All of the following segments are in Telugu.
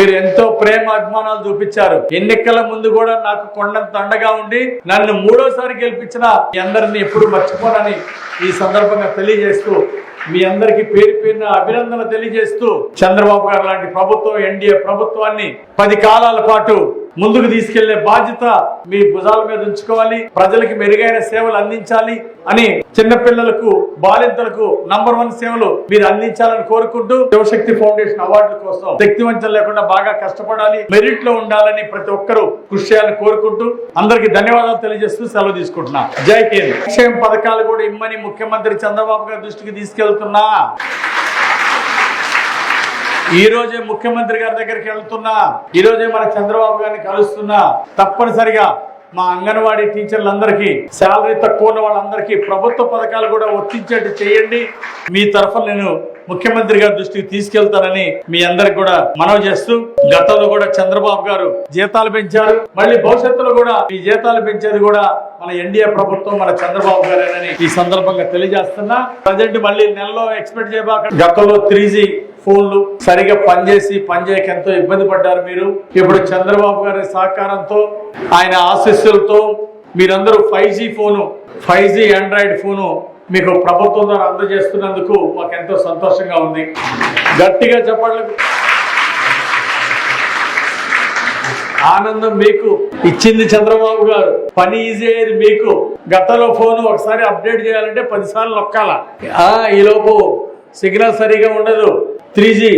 మీరు ఎంతో ప్రేమ అభిమానాలు చూపించారు. ఎన్నికల ముందు కూడా నాకు కొండంత అండగా ఉండి నన్ను మూడోసారి గెలిపించిన మీ అందరిని ఎప్పుడు మర్చిపోనని ఈ సందర్భంగా తెలియజేస్తూ మీ అందరికీ పేరు పేరున అభినందన తెలియజేస్తూ చంద్రబాబు గారు లాంటి ప్రభుత్వం ఎన్డీఏ ప్రభుత్వాన్ని పది కాలాల పాటు ముందుకు తీసుకెళ్ళే బాధ్యత మీ భుజాల మీద ఉంచుకోవాలి. ప్రజలకు మెరుగైన సేవలు అందించాలి అని చిన్నపిల్లలకు బాలింతలకు నంబర్ వన్ సేవలు మీరు అందించాలని కోరుకుంటూ శివశక్తి ఫౌండేషన్ అవార్డుల కోసం శక్తివంచం లేకుండా బాగా కష్టపడాలి మెరిట్లో ఉండాలని ప్రతి ఒక్కరూ కృషి చేయాలని కోరుకుంటూ అందరికీ ధన్యవాదాలు తెలియజేస్తూ సెలవు తీసుకుంటున్నా. జై కేంద్ర పథకాలు కూడా ఇమ్మని ముఖ్యమంత్రి చంద్రబాబు గారి దృష్టికి తీసుకెళ్తున్నా. ఈ రోజే ముఖ్యమంత్రి గారి దగ్గరికి వెళ్తున్నా ఈ రోజే మన చంద్రబాబు గారిని కలుస్తున్నా. తప్పనిసరిగా మా అంగన్వాడీ టీచర్లందరికీ శాలరీ తక్కువ ఉన్న వాళ్ళందరికీ ప్రభుత్వ పథకాలు కూడా వర్తించేట్టు చేయండి. మీ తరఫున నేను ముఖ్యమంత్రి గారి దృష్టికి తీసుకెళ్తానని మీ అందరికి కూడా మనవి చేస్తూ గతంలో కూడా చంద్రబాబు గారు జీతాలు పెంచారు. మళ్ళీ భవిష్యత్తులో కూడా ఈ జీతాలు పెంచేది కూడా మన ఎన్డీఏ ప్రభుత్వం మన చంద్రబాబు గారేనని ఈ సందర్భంగా తెలియజేస్తున్నా. ప్రజెంట్ మళ్ళీ నెలలో ఎక్స్పెక్ట్ చేయబాక గతంలో త్రీ ఫోన్లు సరిగా పనిచేసి పనిచేయక ఎంతో ఇబ్బంది పడ్డారు మీరు. ఇప్పుడు చంద్రబాబు గారి సహకారంతో ఆయన ఆశీస్సులతో మీరందరూ five G phone five G Android phone మీకు ప్రభుత్వం ద్వారా అందజేస్తున్నందుకు మాకు ఎంతో సంతోషంగా ఉంది. గట్టిగా చెప్పండి. ఆనందం మీకు. ఇచ్చింది చంద్రబాబు గారు. పని ఈజీ అయ్యేది మీకు. గతంలో ఫోన్ ఒకసారి అప్డేట్ చేయాలంటే పదిసార్లు నొక్కాల. ఈలోపు సిగ్నల్ సరిగా ఉండదు. త్రీ జీ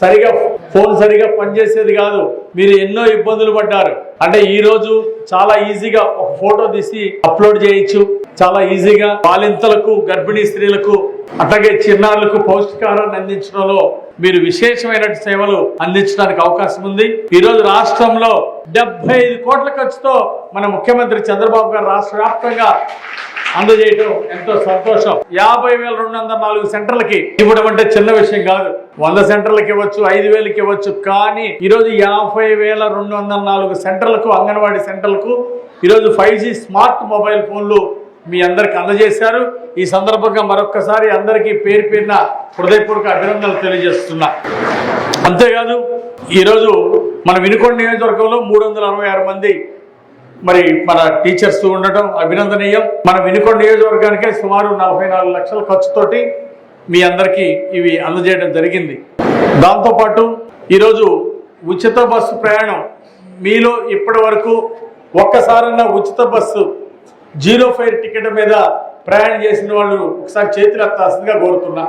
సరిగా ఫోన్ సరిగా పనిచేసేది కాదు. మీరు ఎన్నో ఇబ్బందులు పడ్డారు. అంటే ఈ రోజు చాలా ఈజీగా ఒక ఫోటో తీసి అప్లోడ్ చేయొచ్చు. చాలా ఈజీగా బాలింతలకు గర్భిణీ స్త్రీలకు అట్లాగే చిన్నారులకు పౌష్టికాహారాన్ని అందించడంలో మీరు విశేషమైన సేవలు అందించడానికి అవకాశం ఉంది. ఈ రోజు రాష్ట్రంలో డెబ్బై ఐదు కోట్ల ఖర్చుతో మన ముఖ్యమంత్రి చంద్రబాబు గారు రాష్ట్ర వ్యాప్తంగా అందజేయటం ఎంతో సంతోషం. యాభై వేల రెండు వందల నాలుగు సెంటర్లకి ఇవ్వడం అంటే చిన్న విషయం కాదు. వంద సెంటర్లకి ఇవ్వచ్చు ఐదు వేలకి ఇవ్వచ్చు. కానీ ఈరోజు యాభై వేల రెండు వందల నాలుగు సెంటర్లకు అంగన్వాడీ సెంటర్లకు ఈరోజు ఫైవ్ జీ స్మార్ట్ మొబైల్ ఫోన్లు మీ అందరికి అందజేశారు. ఈ సందర్భంగా మరొక్కసారి అందరికీ పేరు పేరున హృదయపూర్వక అభినందనలు తెలియజేస్తున్నా. అంతేకాదు ఈరోజు మన వినుకొండ నియోజకవర్గంలో మూడు వందల అరవై ఆరు మంది మరి మన టీచర్స్ ఉండటం అభినందనీయం. మన వినుకొండ నియోజకవర్గానికే సుమారు నలభై నాలుగు లక్షల ఖర్చుతోటి మీ అందరికీ ఇవి అందజేయడం జరిగింది. దాంతోపాటు ఈరోజు ఉచిత బస్సు ప్రయాణం మీలో ఇప్పటి వరకు ఒక్కసారన్నా ఉచిత బస్సు జీరో ఫైర్ టికెట్ మీద ప్రయాణం చేసిన వాళ్ళు ఒకసారి చేతులు ఎత్తాల్సిందిగా కోరుతున్నా.